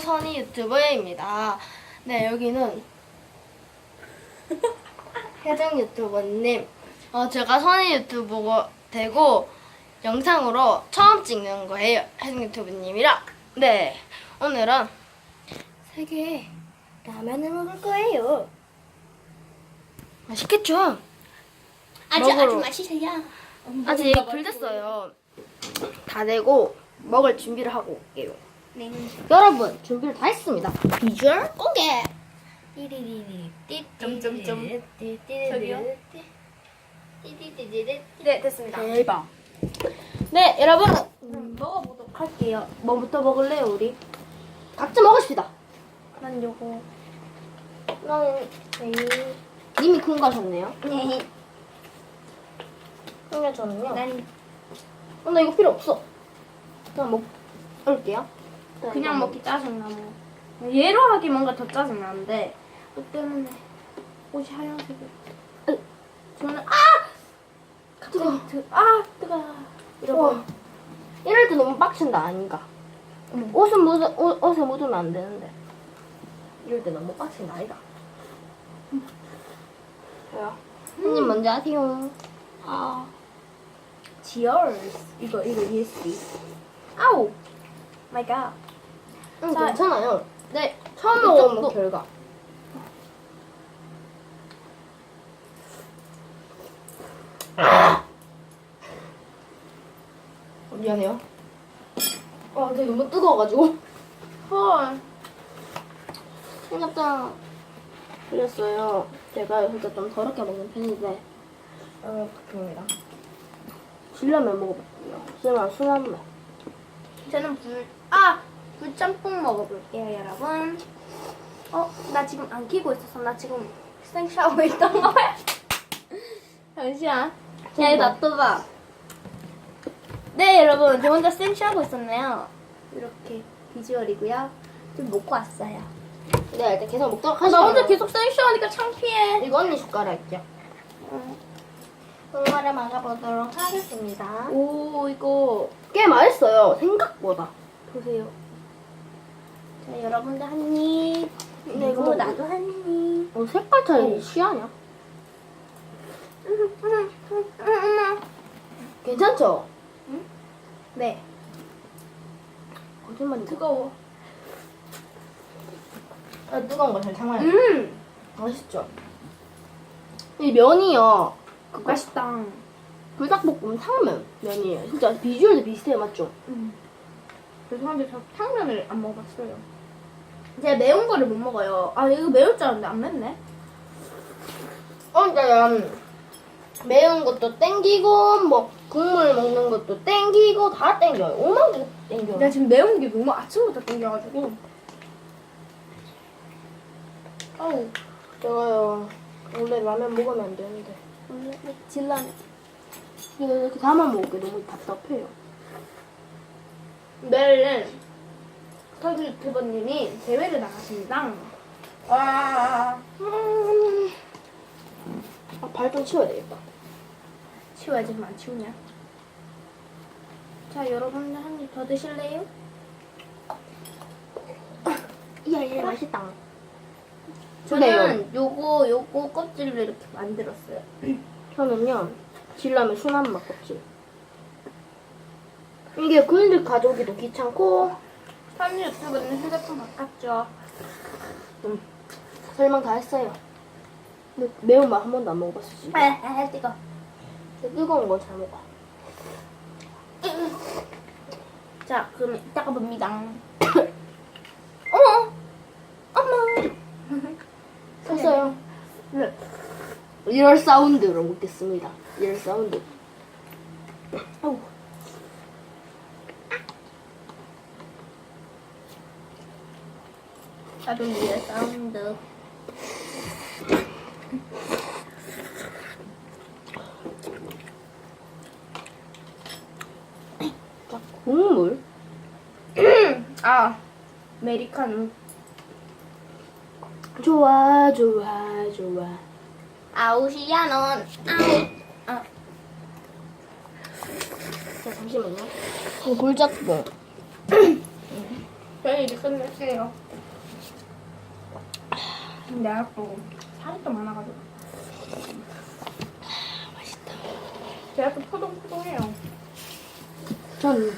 선희 유튜브입니다. 네, 여기는 혜정 유튜버님. 어, 제가 선희 유튜버가 되고 영상으로 처음 찍는 거예요. 혜정 유튜브님이랑. 네, 오늘은 세 개의 라면을 먹을 거예요. 맛있겠죠? 아주 먹으러. 아주 맛있어요. 아직 불 됐어요. 다 되고 먹을 준비를 하고 올게요. 네. 여러분 준비를 다 했습니다. 비주얼 공개. 점점점. 저기요? 네 됐습니다. 대박. 네 여러분 음, 먹어보도록 할게요. 뭐부터 먹을래요 우리? 각자 먹읍시다. 난 요거. 나는 님이 큰 거 하셨네요. 네. 그러면 저는요. 난 어, 나 이거 필요 없어. 그냥 먹을게요. 그냥 먹기 짜증나 뭐. 얘로 하기 뭔가 더 짜증나는데 그 때문에 옷이 하얀색이 으. 저는 아! 뜨거. 갑자기 드, 아 뜨거 와. 이럴 때 너무 빡친다 아닌가? 옷은 묻어, 옷, 옷에 묻으면 안 되는데. 이럴 때 너무 빡친다 아이가? 왜요? 손님 먼저 하세요. 아 Cheers 이거 이거 USB 아우 마이 갓 응, 자, 괜찮아요. 네 처음 이 먹어본 정도. 결과. 어, 미안해요. 아, 근데 너무 뜨거워가지고. 헐. 생각보다 그랬어요. 제가 진짜 좀 더럽게 먹는 편인데. 어, 부탁합니다. 신라면 먹어볼게요. 신라면 순한 맛. 저는 불, 아! 불짬뽕 먹어볼게요, 여러분. 어, 나 지금 안 끼고 있었어. 나 지금 생샤워에 있던 거야. 잠시만. 야, 이거 놔둬봐. 네, 여러분. 저 혼자 생샤워하고 있었네요. 이렇게 비주얼이고요. 좀 먹고 왔어요. 네, 일단 계속 먹도록 아, 하시죠. 나 혼자 계속 생샤워하니까 창피해. 이거 언니 숟가락이요. 응. 정말에 막아보도록 하겠습니다. 오, 이거 꽤 맛있어요. 생각보다. 보세요. 자, 여러분들 한 입. 네, 이거 그리고 나도 한 입. 어, 색깔 차이 시하냐? 괜찮죠? 네. 거짓말인가? 뜨거워. 아, 뜨거운 거잘 참아요. 음! 맛있죠? 이 면이요. 그거 맛있다. 불닭볶음 탕면 면이에요. 진짜 비주얼도 비슷해요, 맞죠? 음. 죄송한데 저 탕면을 안 먹어봤어요. 제가 매운 거를 못 먹어요. 아 이거 매울 줄 알았는데 안 맵네. 어, 진짜 매운 것도 땡기고 뭐 국물 먹는 것도 땡기고 다 땡겨요. 오만 개 땡겨요. 내가 지금 매운 게 너무 아침부터 땡겨가지고. 어우 제가요 원래 라면 먹으면 안 되는데 원래 질라네. 이거 이렇게 담아 먹기 너무 답답해요. 내일 서주 유튜버님이 대회를 나가십니다. 와 음. 아, 발 좀 치워야 되겠다. 치워야지 안 치우냐? 자 여러분들 한 입 더 드실래요? 야야 맛있다. 저는 요거 요거 껍질을 이렇게 만들었어요. 저는요 진라면 순한 맛 껍질. 이게 근데 가져오기도 귀찮고 선유 유튜브는 휴대폰 바꿨죠. 설명 다 했어요. 근데 매운맛 한 번도 안 먹어봤어 지금. 아, 뜨거. 근데 뜨거운 건잘 먹어. 자, 그럼 이따가 봅니다. 어머, 어머. 했어요. 네. 이럴 사운드로 먹겠습니다. 이럴 사운드. 아우. 나도 위에 사운드. 자, 국물. 아, 메리카노. 좋아 좋아 좋아. 아웃이야 넌. 아웃. 아, 자 잠시만요. 이 굴작봉. 저희 이제 끝냈어요. 근데 내가 또 살이 좀 많아가지고. 맛있다. 제가 또 포동포동해요. 전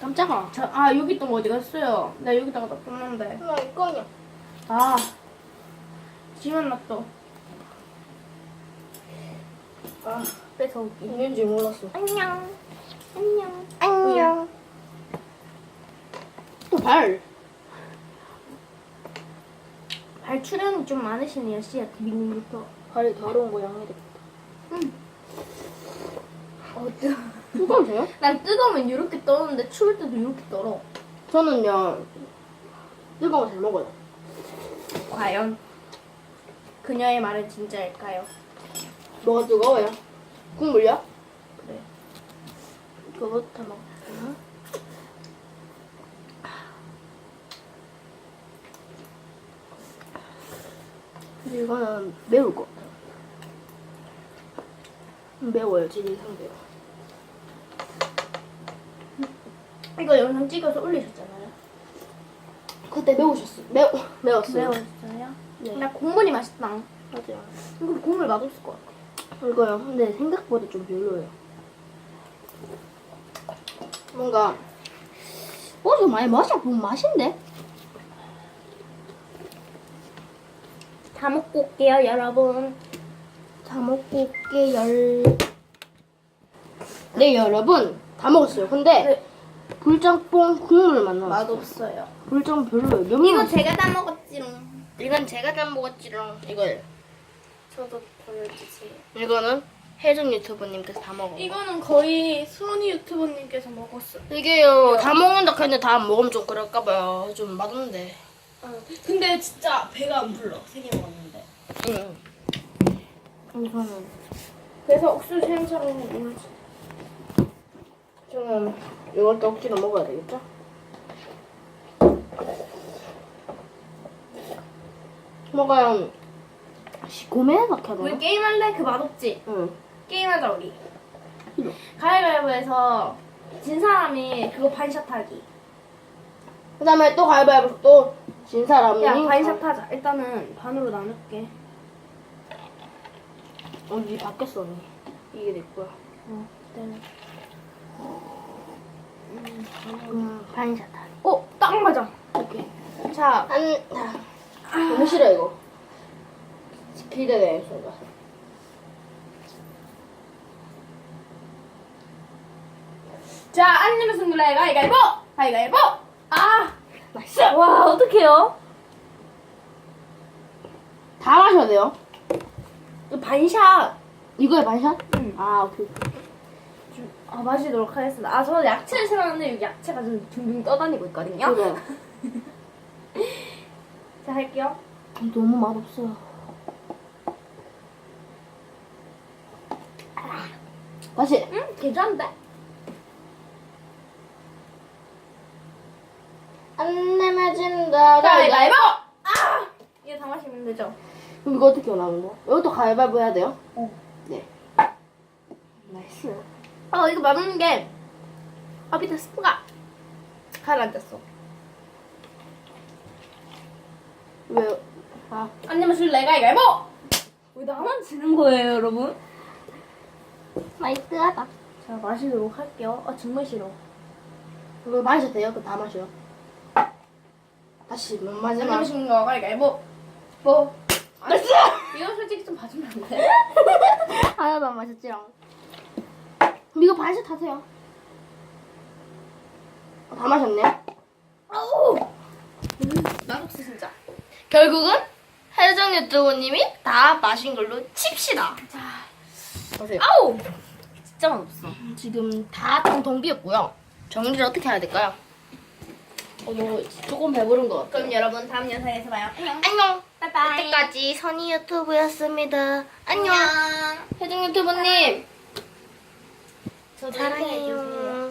깜짝아. 저, 아 여기 거 어디 갔어요? 나 여기다가 놔뒀는데. 나 이거냐? 아 지만 놨어. 아 뺏어오기. 있는지 몰랐어. 안녕. 안녕. 또 발. 발 출연이 좀 많으시네요, 씨야 비님부터. 발이 더러운 거 양이 됐다. 응. 어떠? 뜨거우세요? 난 뜨거우면 이렇게 떠는데 추울 때도 이렇게 떨어. 저는요 뜨거운 거잘 먹어요. 과연 그녀의 말은 진짜일까요? 뭐가 뜨거워요? 국물요? 그래. 그거부터 먹 근데 이거는 매울 것 같아요. 매워요, 진이 상대로. 이거 영상 찍어서 올리셨잖아요. 그때 매우셨어. 매우 매웠어요. 매웠어요? 네. 나 국물이 맛있다. 맞아요. 이거 국물 맛없을 것 같아. 이거요. 근데 생각보다 좀 별로예요. 뭔가 어, 저 많이 본 맛인데? 다 먹고 올게요, 여러분. 다 먹고 올게 열. 네 여러분 다 먹었어요. 근데 네. 불짬뽕 국물만 나왔어요. 맛없어요. 불짬 별로예요. 몇 이거 번? 제가 다 먹었지롱. 이건 제가 다 먹었지롱. 이거요. 저도 보여주세요. 이거는 혜정 유튜버님께서 다 먹어. 이거는 거의 수원이 유튜버님께서 먹었어. 이게요 다 먹는다 했는데 다 안 먹으면 좀 그럴까봐요. 좀 맛없는데. 근데 진짜 배가 안 불러. 세 개 먹었는데. 응. 이거는 그래서 옥수수 향처럼 먹어야지. 저는 이걸 또 억지로 먹어야 되겠죠? 뭐가 시커매서 우리 캐나? 게임할래? 그 맛없지? 응. 게임하자 우리. 가위바위보에서 진 사람이 그거 반샷 하기. 그 다음에 또 가위바위보 또 진 사람이 야 반샷 하자. 일단은 반으로 나눌게. 언니 바뀌었어 언니. 이게 내 거야. 어, 네. 음, 반샷 하기. 어, 딱 맞아. 오케이. 자, 한, 아, 너무 싫어 이거. 기대돼 저가. 자, 안 내면 승부래. 가위가위보! 가위가위보! 아! 나이스. 와, 어떡해요? 다 마셔야 돼요. 이거 반샷. 이거에 반샷? 응. 아 오케이. 아, 마시도록 하겠습니다. 아, 저 야채를 싫어하는데 여기 야채가 좀 둥둥 떠다니고 있거든요. 이거 자, 할게요. 너무 맛없어. 다시. 응? 괜찮은데? 안 내면 진다. 가위가위보! 아! 이거 다 마시면 되죠? 그럼 이거 어떻게 나오는 거? 이것도 가위바위보 해야 돼요? 어. 네. 나이스. 어, 이거 맛없는 게, 아, 밑에 스프가 가라앉았어. 왜? 아, 안 내면 술래 가위가위보! 왜 나만 지는 거예요, 여러분? 나이스하다. 자, 마시도록 할게요. 아, 정말 싫어. 이거 마셔도 돼요? 그거 다 마셔요. 다시 못안 마지막. 내면 거 가위가위보. 뭐? 나이스! 이거 솔직히 좀 봐주면 안 돼? 하나도 안 마셨지롱. 그럼 이거 반샷 하세요. 어, 다 마셨네. 아우! 맛없어, 진짜. 결국은 혜정 유튜버님이 다 마신 걸로 칩시다. 자, 보세요. 아우! 진짜 맛없어. 지금 다 텅텅 비었고요. 정리를 어떻게 해야 될까요? 어, 너 조금 배부른 것 같아요. 그럼 여러분, 다음 영상에서 봐요. 안녕. 안녕. 바이바이. 이때까지 선희 유튜브였습니다. 안녕. 혜정 유튜버님 사랑해요.